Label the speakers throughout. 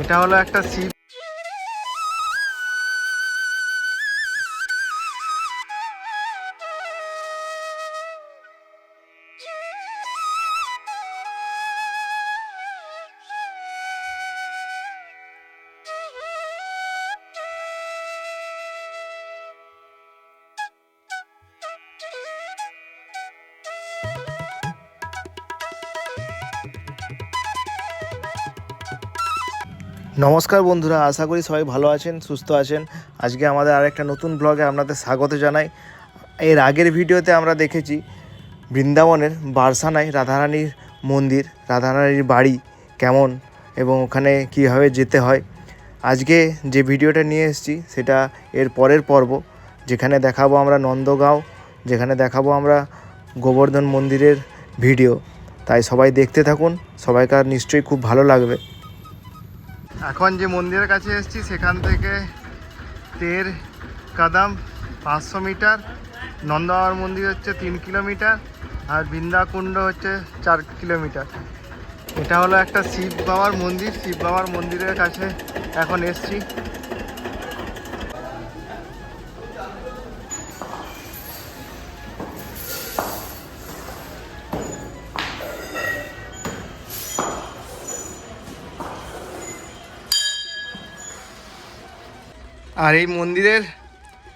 Speaker 1: এটা হলো একটা শিব নমস্কার বন্ধুরা, আশা করি সবাই ভালো আছেন, সুস্থ আছেন। আজকে আমাদের আরেকটা নতুন ব্লগে আপনাদের স্বাগত জানাই। এর আগের ভিডিওতে আমরা দেখেছি বৃন্দাবনের বারসানায় রাধারানীর মন্দির, রাধারানীর বাড়ি কেমন এবং ওখানে কীভাবে যেতে হয়। আজকে যে ভিডিওটা নিয়ে এসেছি, সেটা এর পরের পর্ব, যেখানে দেখাবো আমরা নন্দগাঁও, যেখানে দেখাবো আমরা গোবর্ধন মন্দিরের ভিডিও। তাই সবাই দেখতে থাকুন, সবাইকার নিশ্চয়ই খুব ভালো লাগবে। এখন যে মন্দিরের কাছে এসেছি, সেখান থেকে তের কাদাম পাঁচশো মিটার নন্দাওয়ার মন্দির হচ্ছে তিন কিলোমিটার, আর বৃন্দাকুণ্ড হচ্ছে চার কিলোমিটার। এটা হলো একটা শিব বাবার মন্দির, শিব বাবার মন্দিরের কাছে এখন এসছি। আর এই মন্দিরের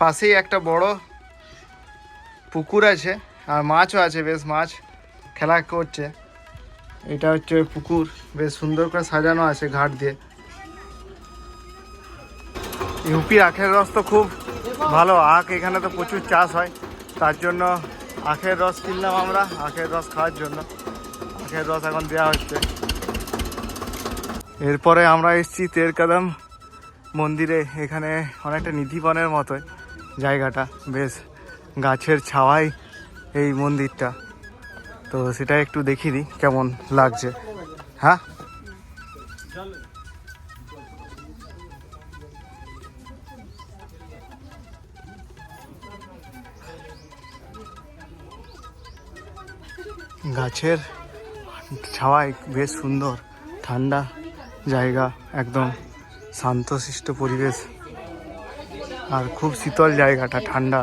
Speaker 1: পাশেই একটা বড় পুকুর আছে, আর মাছও আছে, বেশ মাছ খেলা করছে। এটা হচ্ছে পুকুর, বেশ সুন্দর করে সাজানো আছে ঘাট দিয়ে। ইউপির আখের রস তো খুব ভালো, আখ এখানে তো প্রচুর চাষ হয়, তার জন্য আখের রস কিনলাম আমরা, আখের রস খাওয়ার জন্য। আখের রস এখন দেওয়া হচ্ছে। এরপরে আমরা এসেছি তেরকাদাম মন্দিরে এখানে অনেকটা নিধিবনের মতোই জায়গাটা। বেশ গাছের ছাওয়াই এই মন্দিরটা। তো সেটা একটু দেখিয়ে দিই কেমন লাগছে। হ্যাঁ? গাছের ছাওয়াই বেশ সুন্দর, ঠান্ডা জায়গা একদম। শান্তশিষ্ট পরিবেশ। আর খুব শীতল জায়গাটা, ঠান্ডা।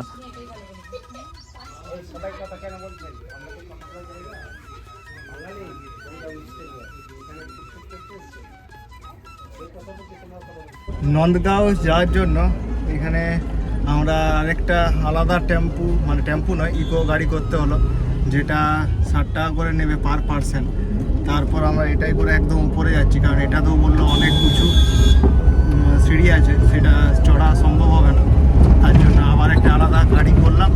Speaker 1: নন্দগাঁও যাওয়ার জন্য এখানে আমরা আরেকটা আলাদা টেম্পু মানে টেম্পু নয় ইকো গাড়ি করতে হলো, যেটা ষাট টাকা করে নেবে পার পার্সেন্ট তারপর আমরা এটাই করে একদম উপরে যাচ্ছি, কারণ এটা তো বলল অনেক উঁচু। সিঁড়ি আছে, সেটা চড়া সম্ভব হবে না। তার জন্য আবার একটা আলাদা গাড়ি করলাম।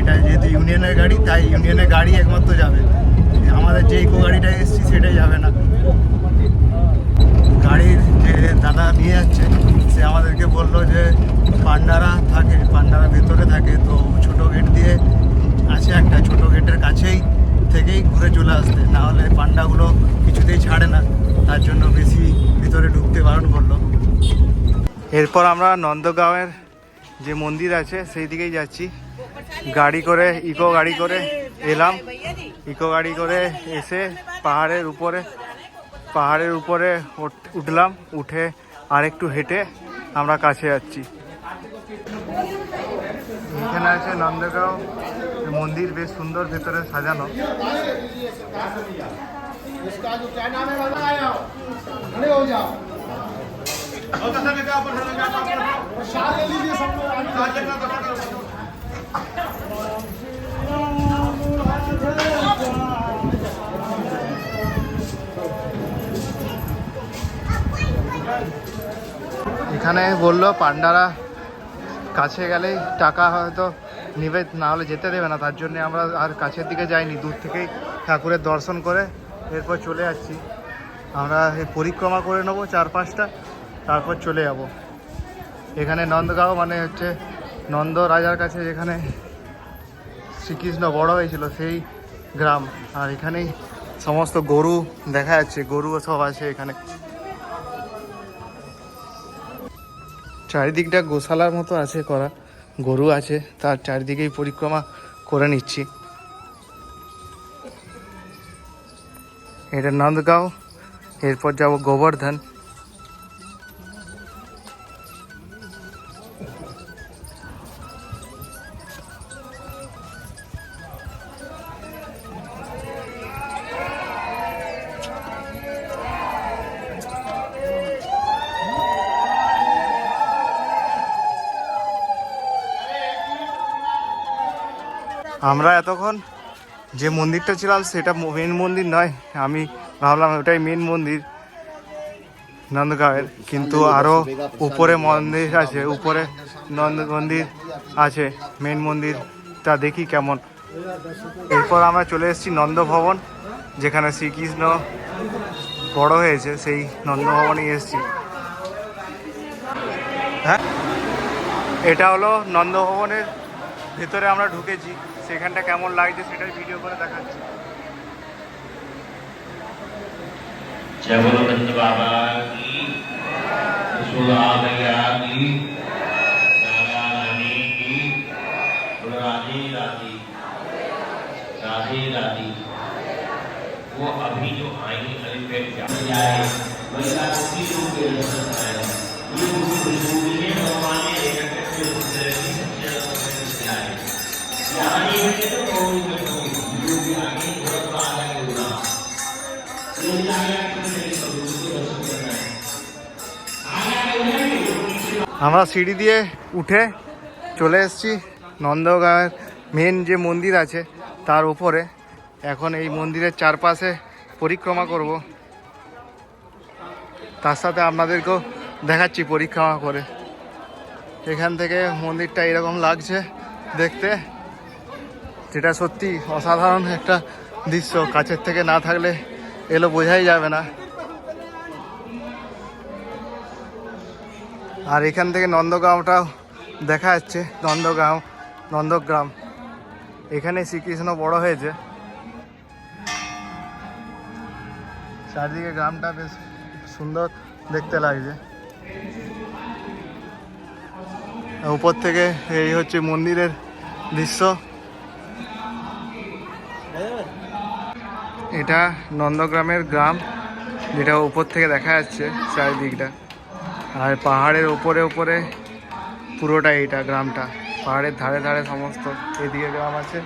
Speaker 1: এটা যেহেতু ইউনিয়নের গাড়ি, তাই ইউনিয়নের গাড়ি একমাত্র যাবে আমাদের যে ইকো গাড়িটা এসেছি সেটাই যাবে না গাড়ির যে দাদা নিয়ে যাচ্ছে সে আমাদেরকে বলল যে পান্ডারা থাকে পান্ডারা ভেতরে থাকে তো ছোট গেট দিয়ে আছে একটা ছোট গেটের কাছেই থেকেই ঘুরে চলে আসতে নাহলে পান্ডাগুলো কিছুতেই ছাড়ে না তার জন্য বেশি ভিতরে ঢুকতে বারণ করল এরপর আমরা নন্দগাঁওয়ের যে মন্দির আছে, সেই দিকেই যাচ্ছি। গাড়ি করে, ইকো গাড়ি করে এলাম। ইকো গাড়ি করে এসে পাহাড়ের উপরে পাহাড়ের উপরে উঠ- উঠলাম। উঠে আর একটু হেঁটে আমরা কাছে যাচ্ছি। এখানে আছে নন্দগাঁও। মন্দির বেশ সুন্দর ভেতরে সাজানো। এখানে বলল পান্ডারা কাছে গেলেই টাকা হয়তো নেবে না হলে যেতে দেবে না, তার জন্য আমরা আর কাছের দিকে যাইনি, দূর থেকেই ঠাকুরের দর্শন করে এরপর চলে যাচ্ছি আমরা পরিক্রমা করে নেব চার পাঁচটা। তারপর চলে যাব। এখানে নন্দগাঁও মানে হচ্ছে নন্দ রাজার কাছে যেখানে শ্রীকৃষ্ণ বড় হয়েছিল, সেই গ্রাম। আর এখানেই সমস্ত গরু দেখা যাচ্ছে গরুও সব আছে এখানে। চারিদিকটা গোশালার মতো আছে করা, গরু আছে, তার চারিদিকেই পরিক্রমা করে নিচ্ছি। এটা নন্দগাঁও, এরপর যাব গোবর্ধন। আমরা এতক্ষণ যে মন্দিরটা ছিলাম সেটা মেন মন্দির নয়, আমি ভাবলাম ওটাই মেন মন্দির নন্দগাঁওয়ের। কিন্তু আরও উপরে মন্দির আছে, উপরে নন্দ মন্দির আছে মেন মন্দিরটা দেখি কেমন। এরপর আমরা চলে এসেছি নন্দভবন, যেখানে শ্রীকৃষ্ণ বড় হয়েছে, সেই নন্দভবনে এসেছি। হ্যাঁ? এটা হলো নন্দভবনের ভেতরে আমরা ঢুকেছি সেখানটা কেমন লাগছে সেটাই ভিডিও করে দেখাচ্ছি
Speaker 2: जय बोलो नंद बाबा की यशोदा मैया की राधा रानी की बोलो राधे राधे राधे राधे वो अभी जो आई एलिफेंट जाए वैसा उसी रूप के दर्शन आए ये उसी खुशबू है भगवान ने एकत्रित
Speaker 1: আমরা সিঁড়ি দিয়ে উঠে চলে এসেছি নন্দগাঁয়ের মেন যে মন্দির আছে, তার উপরে। এখন এই মন্দিরের চারপাশে পরিক্রমা করব। তার সাথে আপনাদেরকেও দেখাচ্ছি পরিক্রমা করে। এখান থেকে মন্দিরটা এরকম লাগছে দেখতে, যেটা সত্যি অসাধারণ একটা দৃশ্য। কাছের থেকে না থাকলে এলো বোঝাই যাবে না। আর এখান থেকে নন্দগাঁওটাও দেখা যাচ্ছে নন্দগাঁও নন্দগ্রাম। এখানে শ্রীকৃষ্ণ বড় হয়েছে। চারদিকে গ্রামটা বেশ সুন্দর দেখতে লাগছে। উপর থেকে এই হচ্ছে মন্দিরের দৃশ্য। এটা নন্দগ্রামের গ্রাম, যেটা উপর থেকে দেখা যাচ্ছে চারিদিকটা। আর পাহাড়ের উপরে উপরে পুরোটা এটা গ্রামটা। পাহাড়ের ধারে ধারে সমস্ত। এদিকে গ্রাম আছে,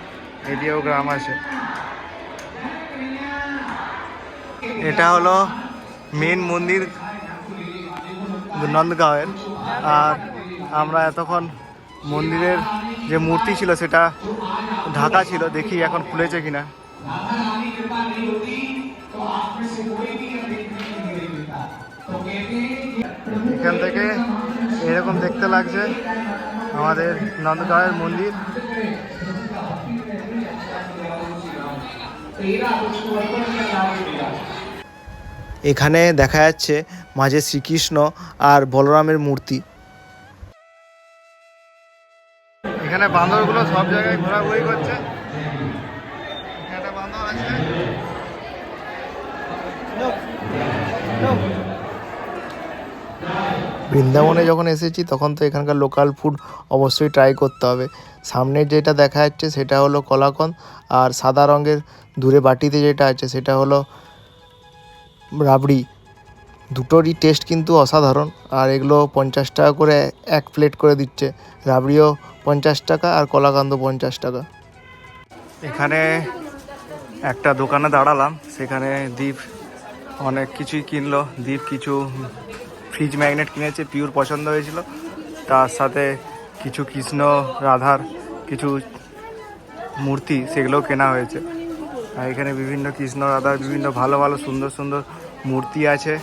Speaker 1: এদিকেও গ্রাম আছে। এটা হলো মেন মন্দির নন্দগাঁওয়ের। আর আমরা এতক্ষণ মন্দিরের যে মূর্তি ছিল সেটা ঢাকা ছিল, দেখি এখন খুলেছে কিনা। এখান থেকে এরকম দেখতে লাগছে আমাদের নন্দগাঁওয়ের মন্দির। এখানে দেখা যাচ্ছে মাঝে শ্রীকৃষ্ণ আর বলরামের মূর্তি। এখানে বান্দরগুলো সব জায়গায় ঘোরাঘুরি করছে। বান্দর আছে। বৃন্দাবনে যখন এসেছি, তখন তো এখানকার লোকাল ফুড অবশ্যই ট্রাই করতে হবে। সামনে যেটা দেখা যাচ্ছে, সেটা হলো কলাকন আর সাদা রঙের দূরে বাটিতে যেটা আছে, সেটা হলো রাবড়ি। দুটোরই টেস্ট কিন্তু অসাধারণ, আর এগুলো পঞ্চাশ টাকা করে এক প্লেট করে দিচ্ছে। রাবড়িও পঞ্চাশ টাকা, আর কলাকান্দ পঞ্চাশ টাকা। এখানে একটা দোকানে দাঁড়ালাম, সেখানে দীপ অনেক কিছুই কিনলো। দীপ কিছু ফ্রিজ ম্যাগনেট কিনেছে, পিওর পছন্দ হয়েছিল। তার সাথে কিছু কৃষ্ণ, রাধার কিছু মূর্তি, সেগুলোও কেনা হয়েছে। আর এখানে বিভিন্ন কৃষ্ণ, রাধার বিভিন্ন ভালো ভালো সুন্দর সুন্দর মূর্তি আছে।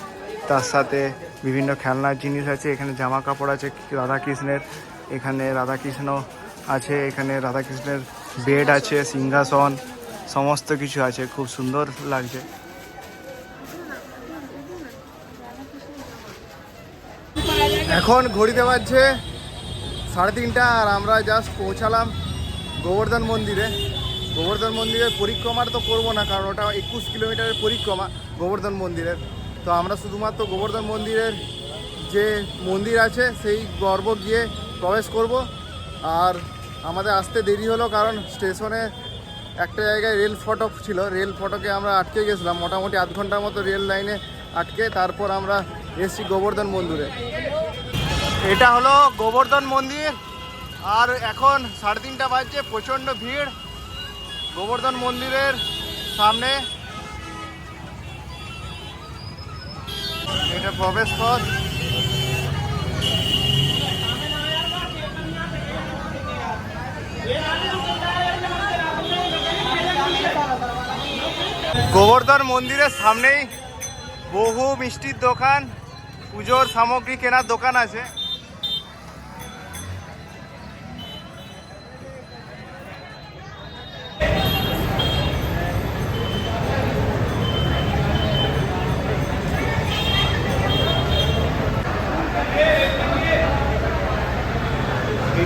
Speaker 1: তার সাথে বিভিন্ন খেলনার জিনিস আছে, এখানে জামা কাপড় আছে রাধা কৃষ্ণের এখানে রাধা কৃষ্ণ আছে, এখানে রাধা কৃষ্ণের বেড আছে, সিংহাসন, সমস্ত কিছু আছে। খুব সুন্দর লাগছে। এখন ঘড়িতে বাজছে সাড়ে তিনটা আর আমরা জাস্ট পৌঁছালাম গোবর্ধন মন্দিরে। গোবর্ধন মন্দিরের পরিক্রমাটা তো করব না, কারণ ওটা একুশ কিলোমিটারের পরিক্রমা গোবর্ধন মন্দিরের। তো আমরা শুধুমাত্র গোবর্ধন মন্দিরের যে মন্দির আছে, সেই গর্ব গিয়ে প্রবেশ করব। আর আমাদের আসতে দেরি হলো কারণ স্টেশনে একটা জায়গায় রেল ফটক ছিল। রেল ফটকে আমরা আটকে গেছিলাম, মোটামুটি আধ ঘণ্টার মতো রেল লাইনে আটকে, তারপর আমরা এসছি গোবর্ধন মন্দিরে। এটা হলো গোবর্ধন মন্দির। আর এখন সাড়ে তিনটা বাজছে, প্রচণ্ড ভিড়। গোবর্ধন মন্দিরের সামনে। এটা প্রবেশ পথ। গোবর্ধন মন্দিরের সামনেই বহু মিষ্টির দোকান, পুজোর সামগ্রী কেনার দোকান আছে।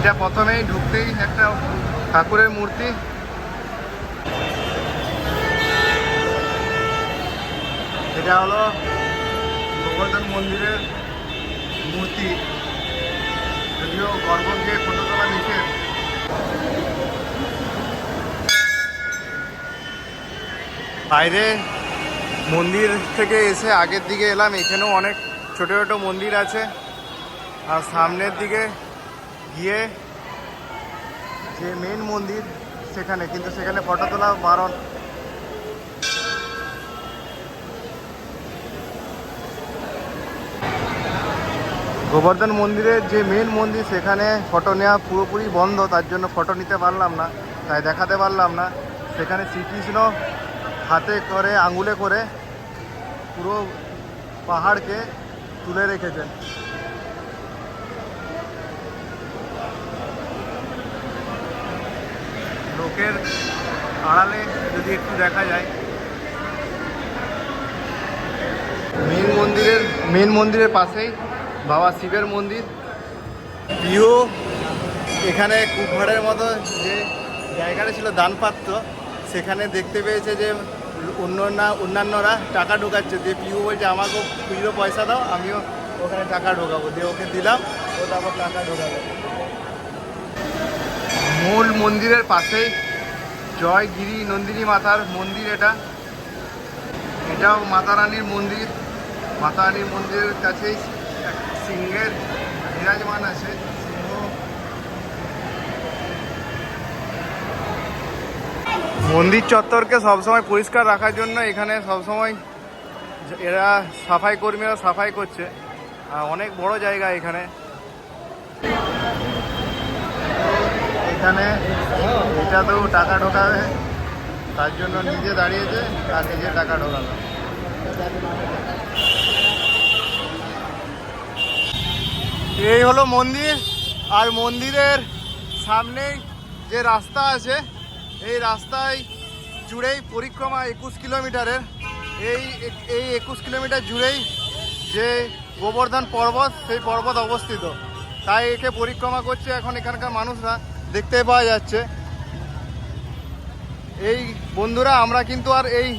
Speaker 1: এটা প্রথমেই ঢুকতেই একটা ঠাকুরের মূর্তি। এটা হলো গোবর্ধন মন্দিরের মূর্তি। যদিও গর্ভ দিয়ে ফটো তোলা নিষেধ। বাইরে মন্দির থেকে এসে আগের দিকে এলাম। এখানেও অনেক ছোট ছোট মন্দির আছে। আর সামনের দিকে গিয়ে যে মেন মন্দির সেখানে, কিন্তু সেখানে ফটো তোলা বারণ। গোবর্ধন মন্দিরের যে মেন মন্দির, সেখানে ফটো নেওয়া পুরোপুরি বন্ধ, তার জন্য ফটো নিতে পারলাম না, তাই দেখাতে পারলাম না। সেখানে শ্রীকৃষ্ণ হাতে করে, আঙুলে করে পুরো পাহাড়কে তুলে রেখেছেন। লোকের আড়ালে যদি একটু দেখা যায়। মেন মন্দিরের মেন মন্দিরের পাশেই বাবা শিবের মন্দির। প্রিয়, এখানে কুকঘরের মতো যে জায়গাটা ছিল দানপাত্র, সেখানে দেখতে পেয়েছে যে অন্য অন্যান্যরা টাকা ঢোকাচ্ছে। দিয়ে পিউ বলছে আমাকেও খুচরো পয়সা দাও, আমিও ওখানে টাকা ঢোকাবো। দিয়ে ওকে দিলাম, ও তারপর টাকা ঢোকাবে মূল মন্দিরের পাশেই জয়গিরি নন্দিনী মাতার মন্দির এটা। এটাও মাতা রানীর মন্দির। মাতা রানীর মন্দিরের কাছেই সিংহের বিরাজমান আছে সিংহ। মন্দির চত্বরকে সবসময় পরিষ্কার রাখার জন্য এখানে সবসময় এরা সাফাই কর্মীরা সাফাই করছে। অনেক বড় জায়গা এখানে। এখানে এটা তো টাকা ঢোকাবে, তার জন্য নিজে দাঁড়িয়েছে, আর নিজে টাকা ঢোকাবে। এই হলো মন্দির, আর মন্দিরের সামনেই যে রাস্তা আছে, এই রাস্তায় জুড়েই পরিক্রমা একুশ কিলোমিটারের। এই এই একুশ কিলোমিটার জুড়েই যে গোবর্ধন পর্বত, সেই পর্বত অবস্থিত। তাই একে পরিক্রমা করছে এখন এখানকার মানুষরা। দেখতে পাওয়া যাচ্ছে। এই বন্ধুরা, আমরা কিন্তু আর এই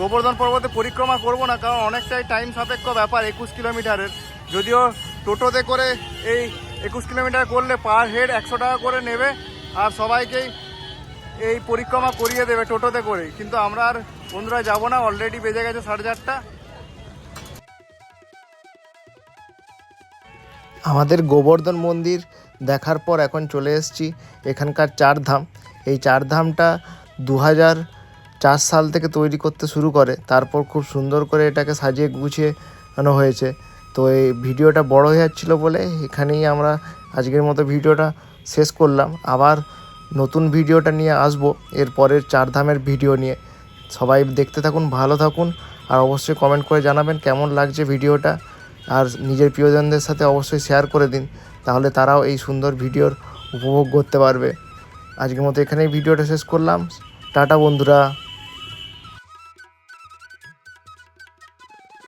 Speaker 1: গোবর্ধন পর্বতে পরিক্রমা করব না, কারণ অনেকটাই টাইম সাপেক্ষ ব্যাপার একুশ কিলোমিটারের। যদিও টোটোতে করে এই একুশ কিলোমিটার করলে পার হেড একশো টাকা করে নেবে, আর সবাইকেই এই পরিক্রমা করিয়ে দেবে টোটোতে করে কিন্তু আমরা আর বন্ধুরা যাব না অলরেডি বেজে গেছে সাড়ে চারটা। আমাদের গোবর্ধন মন্দির দেখার পর এখন চলে এসেছি এখানকার চার ধাম এই চার ধামটা দু হাজার চার সাল থেকে তৈরি করতে শুরু করে। তারপর খুব সুন্দর করে এটাকে সাজিয়ে গুছিয়ে আনো হয়েছে। তো এই ভিডিওটা বড় হয়ে যাচ্ছিল বলে এখানেই আমরা আজকের মতো ভিডিওটা শেষ করলাম। আবার নতুন ভিডিওটা নিয়ে আসব এর পরের চার ধামের ভিডিও নিয়ে। সবাই দেখতে থাকুন, ভালো থাকুন আর অবশ্যই কমেন্ট করে জানাবেন কেমন লাগছে ভিডিওটা। আর নিজের প্রিয়জনদের সাথে অবশ্যই শেয়ার করে দিন। তাহলে তারাও এই সুন্দর ভিডিওর উপভোগ করতে পারবে। আজকের মতো এখানেই ভিডিওটা শেষ করলাম। টাটা বন্ধুরা।